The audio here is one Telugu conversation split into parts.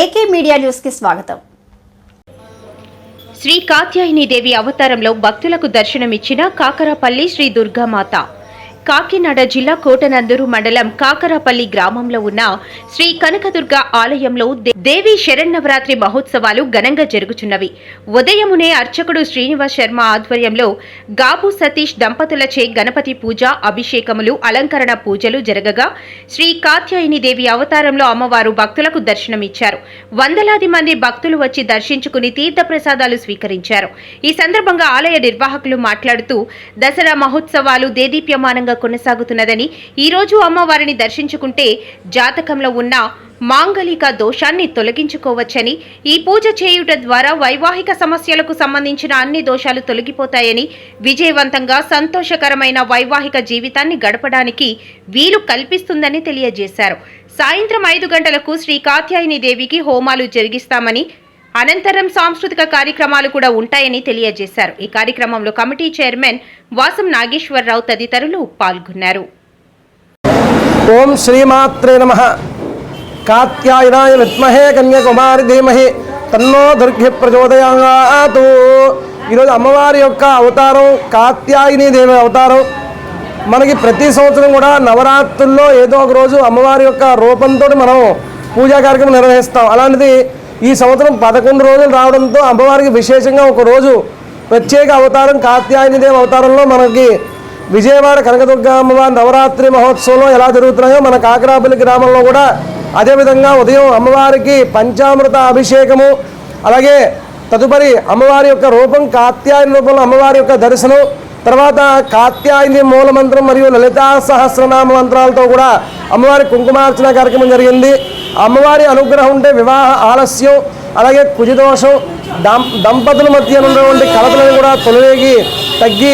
AK media న్యూస్కి స్వాగతం. శ్రీ కాత్యాయని దేవి అవతారంలో భక్తులకు దర్శనమిచ్చిన కాకరపల్లి శ్రీ దుర్గామాత. కాకినాడ జిల్లా కోటనందూరు మండలం కాకరపల్లి గ్రామంలో ఉన్న శ్రీ కనకదుర్గ ఆలయంలో దేవి శరన్నవరాత్రి మహోత్సవాలు ఘనంగా జరుగుచున్నవి. ఉదయమునే అర్చకుడు శ్రీనివాస్ శర్మ ఆధ్వర్యంలో గాబు సతీష్ దంపతులచే గణపతి పూజ అభిషేకములు అలంకరణ పూజలు జరగగా శ్రీ కాత్యాయని దేవి అవతారంలో అమ్మవారు భక్తులకు దర్శనమిచ్చారు. వందలాది మంది భక్తులు వచ్చి దర్శించుకుని తీర్థప్రసాదాలు స్వీకరించారు. ఈ సందర్భంగా ఆలయ నిర్వాహకులు మాట్లాడుతూ దసరా మహోత్సవాలు దేదీప్యమానంగా కొనసాగుతున్నదని ఈ రోజు అమ్మవారిని దర్శించుకుంటే జాతకంలో ఉన్న మాంగలిక దోషాన్ని తొలగించుకోవచ్చని ఈ పూజ చేయుట ద్వారా వైవాహిక సమస్యలకు సంబంధించిన అన్ని దోషాలు తొలగిపోతాయని విజయవంతంగా సంతోషకరమైన వైవాహిక జీవితాన్ని గడపడానికి వీలు కల్పిస్తుందని తెలియజేశారు. సాయంత్రం ఐదు గంటలకు శ్రీ కాత్యాయని దేవికి హోమాలు జరిగిస్తామని అనంతరం సాంస్కృతిక కార్యక్రమాలు కూడా ఉంటాయని తెలియజేశారు. ఈ కార్యక్రమంలో కమిటీ చైర్మన్ వాసం నాగేశ్వరరావు తదితరులు పాల్గొన్నారు. ఓం శ్రీమాత్రే నమ. కాత్యాయనాయ విద్మహే కన్యాకుమారి ధీమహి. తన్నో దుర్గి ప్రచోదయాతు. ఈరోజు అమ్మవారి యొక్క అవతారం కాత్యాయని దేవి అవతారం. మనకి ప్రతి సంవత్సరం కూడా నవరాత్రుల్లో ఏదో ఒక రోజు అమ్మవారి యొక్క రూపంతో మనం పూజా కార్యక్రమం నిర్వహిస్తాం. అలాంటిది ఈ సంవత్సరం పదకొండు రోజులు రావడంతో అమ్మవారికి విశేషంగా ఒక రోజు ప్రత్యేక అవతారం కాత్యాయనిదేవ అవతారంలో మనకి విజయవాడ కనకదుర్గ అమ్మవారి నవరాత్రి మహోత్సవంలో ఎలా జరుగుతున్నాయో మన కాకరాపల్లి గ్రామంలో కూడా అదేవిధంగా ఉదయం అమ్మవారికి పంచామృత అభిషేకము అలాగే తదుపరి అమ్మవారి యొక్క రూపం కాత్యాయని రూపంలో అమ్మవారి యొక్క దర్శనం తర్వాత కాత్యాయని మూల మంత్రం మరియు లలితా సహస్రనామ మంత్రాలతో కూడా అమ్మవారి కుంకుమార్చన కార్యక్రమం జరిగింది. అమ్మవారి అనుగ్రహం ఉంటే వివాహ ఆలస్యం అలాగే కుజిదోషం డం దంపతుల మధ్య ఉన్నటువంటి కలతలను కూడా తొలగి తగ్గి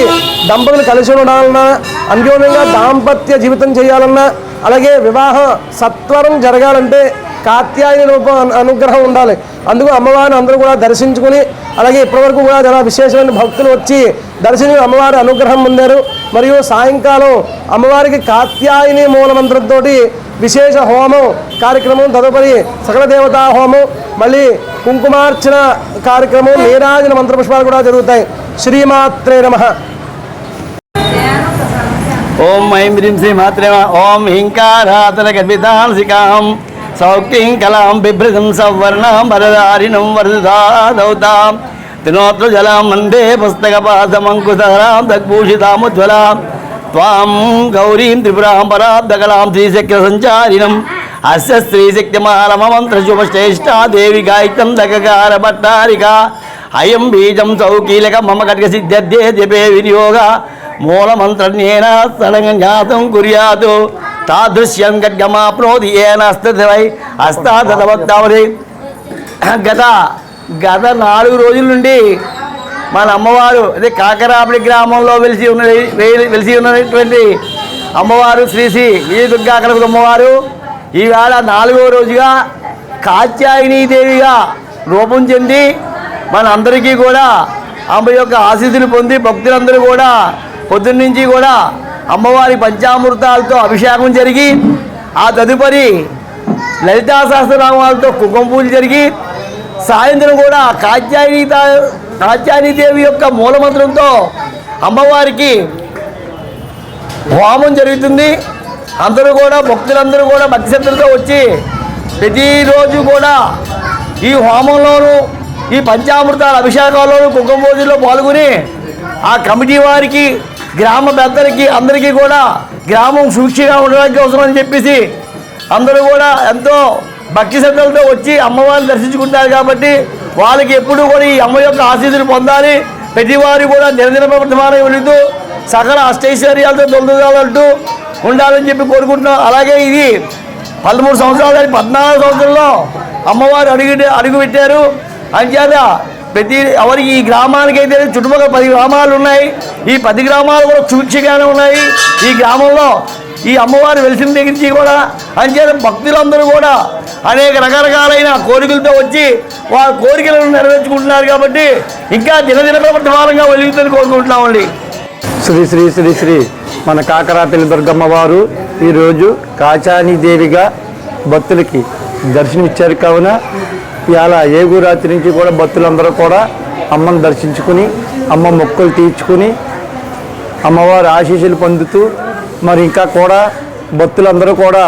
దంపతులు కలిసి ఉండాలన్నా అన్యోన్యంగా దాంపత్య జీవితం చేయాలన్నా అలాగే వివాహం సత్వరం జరగాలంటే కాత్యాయని రూపం అనుగ్రహం ఉండాలి. అందుకు అమ్మవారిని అందరూ కూడా దర్శించుకుని అలాగే ఇప్పటివరకు కూడా చాలా విశేషమైన భక్తులు వచ్చి దర్శించి అమ్మవారి అనుగ్రహం పొందారు. మరియు సాయంకాలం అమ్మవారికి కాత్యాయని మూలమంత్రంతో విశేష హోమం కార్యక్రమం తదుపరి సకల దేవతా హోమం మళ్ళీ కుంకుమార్చన కార్యక్రమం నీరాజన మంత్రపుష్పాలు కూడా జరుగుతాయి. శ్రీమాత్రే నమః. ఓం ఐం హ్రీం శ్రీ మాత్రే ఓం హింకారాతన గర్భితాంసికాం సౌక్యం కలాం బిభ్రతం సవర్ణాం వరదారిణం వరదాదౌతాం. తినోత్ర జలాం మందే పుస్తకపాదమంకుశరాం దగ్భూషితాముజ్వలాం త్వాం గౌరీం త్రిపురాం పరాబ్దకలాం శ్రీశక్తి సంచారిణం. అస్య స్త్రీశక్తిమాలమంత్రశుభశ్రేష్టా దేవి గాయత్రం దగకార భట్టారిక. అయం బీజం సౌకీలక మమ కటక సిద్ధ్యర్థే జపే వినియోగ. మూలమంత్రన్యేన సడంగం కుర్యాతు. తాదృశ్యం గడ్గమాప్నోతి ఏన అస్తవై అస్తాదవక్తావది గత గత నాలుగు రోజుల నుండి మన అమ్మవారు అదే కాకరాపడి గ్రామంలో వెలిసి ఉన్న వెలిసి ఉన్నటువంటి అమ్మవారు శ్రీ శ్రీ విజయ దుర్గా కనక అమ్మవారు ఈవేళ నాలుగో రోజుగా కాత్యాయనీ దేవిగా రూపం చెంది మన అందరికీ కూడా ఆమె యొక్క ఆశీస్సులు పొంది భక్తులందరూ కూడా పొద్దున్నుంచి కూడా అమ్మవారి పంచామృతాలతో అభిషేకం జరిగి ఆ తదుపరి లలితా సహస్రనామాలతో కుంకుమ పూజ జరిగి సాయంత్రం కూడా కాత్యాయనీత కాత్యాయనీదేవి యొక్క మూలమంత్రంతో అమ్మవారికి హోమం జరుగుతుంది. అందరూ కూడా భక్తులందరూ కూడా భక్తి శ్రద్ధలతో వచ్చి ప్రతిరోజు కూడా ఈ హోమంలోనూ ఈ పంచామృతాల అభిషేకాల్లోనూ కుంకుమ పూజలో పాల్గొని ఆ కమిటీ వారికి గ్రామ పెద్దలకి అందరికీ కూడా గ్రామం సూక్షిగా ఉండడానికి అవసరమని చెప్పేసి అందరూ కూడా ఎంతో భక్తి శ్రద్ధలతో వచ్చి అమ్మవారిని దర్శించుకుంటారు కాబట్టి వాళ్ళకి ఎప్పుడూ కూడా ఈ అమ్మ యొక్క ఆశీస్సులు పొందాలి. ప్రతివారు కూడా నిరంజన ప్రవర్తమానం వెళుతూ సకల అష్టైశ్వర్యాలతో తొలగాలంటూ ఉండాలని చెప్పి కోరుకుంటున్నాం. అలాగే ఇది పదమూడు సంవత్సరాలు కానీ పద్నాలుగు సంవత్సరంలో అమ్మవారు అడుగు అడుగు పెట్టారు. అంచేత ప్రతి ఎవరికి ఈ గ్రామానికి అయితే చుట్టుపక్కల పది గ్రామాలు ఉన్నాయి. ఈ పది గ్రామాలు కూడా చూచిగానే ఉన్నాయి. ఈ గ్రామంలో ఈ అమ్మవారు వెలిసిన దగ్గర నుంచి కూడా అంచేత భక్తులందరూ కూడా అనేక రకరకాలైన కోరికలతో వచ్చి వారి కోరికలను నెరవేర్చుకుంటున్నారు కాబట్టి ఇంకా దినదిన ప్రవర్తమానంగా వెలుగుతుందని కోరుకుంటున్నామండి. శ్రీ శ్రీ శ్రీ శ్రీ మన కాకరాపల్లి దుర్గమ్మ వారు ఈరోజు కాచాని దేవిగా భక్తులకి దర్శనమిచ్చారు కావున ఇవాళ ఏగురాత్రి నుంచి కూడా భక్తులందరూ కూడా అమ్మను దర్శించుకుని అమ్మ మొక్కులు తీర్చుకుని అమ్మవారి ఆశీస్సులు పొందుతూ మరి ఇంకా కూడా భక్తులందరూ కూడా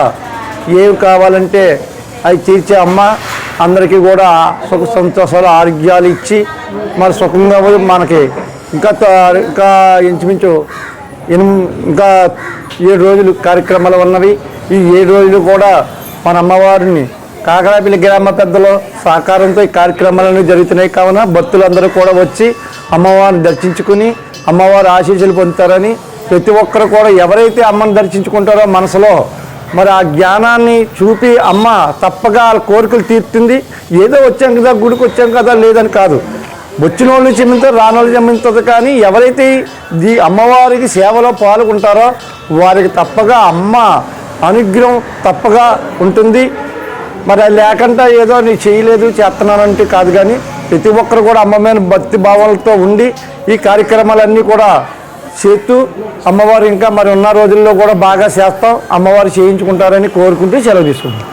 ఏవి కావాలంటే అవి తీర్చే అమ్మ అందరికీ కూడా సుఖ సంతోషాలు ఆరోగ్యాలు ఇచ్చి మరి సుఖంగా మనకి ఇంకా ఇంకా ఇంచుమించు ఎనిమి ఇంకా ఏడు రోజులు కార్యక్రమాలు ఉన్నవి. ఈ ఏడు రోజులు కూడా మన అమ్మవారిని కాకరాపిల్లి గ్రామ పెద్దల సహకారంతో ఈ కార్యక్రమాలన్నీ జరుగుతున్నాయి. కావున భక్తులందరూ కూడా వచ్చి అమ్మవారిని దర్శించుకుని అమ్మవారి ఆశీస్సులు పొందుతారని ప్రతి ఒక్కరు కూడా ఎవరైతే అమ్మని దర్శించుకుంటారో మనసులో మరి ఆ జ్ఞానాన్ని చూపి అమ్మ తప్పగా కోరికలు తీర్తుంది. ఏదో వచ్చాం కదా గుడికి వచ్చాం కదా లేదని కాదు. వచ్చిన వాళ్ళు చెమ్మింతారు రాని వాళ్ళు చెమ్మింతుంది కానీ ఎవరైతే ఈ అమ్మవారికి సేవలో పాల్గొంటారో వారికి తప్పగా అమ్మ అనుగ్రహం తప్పగా ఉంటుంది. మరి అది లేకుండా ఏదో నీ చేయలేదు చేస్తున్నానంటే కాదు కానీ ప్రతి ఒక్కరు కూడా అమ్మ మీద భక్తి భావాలతో ఉండి ఈ కార్యక్రమాలన్నీ కూడా చేస్తూ అమ్మవారు ఇంకా మరి ఉన్న రోజుల్లో కూడా బాగా చేస్తాం. అమ్మవారు చేయించుకుంటారని కోరుకుంటూ సెలవు తీసుకుంటాం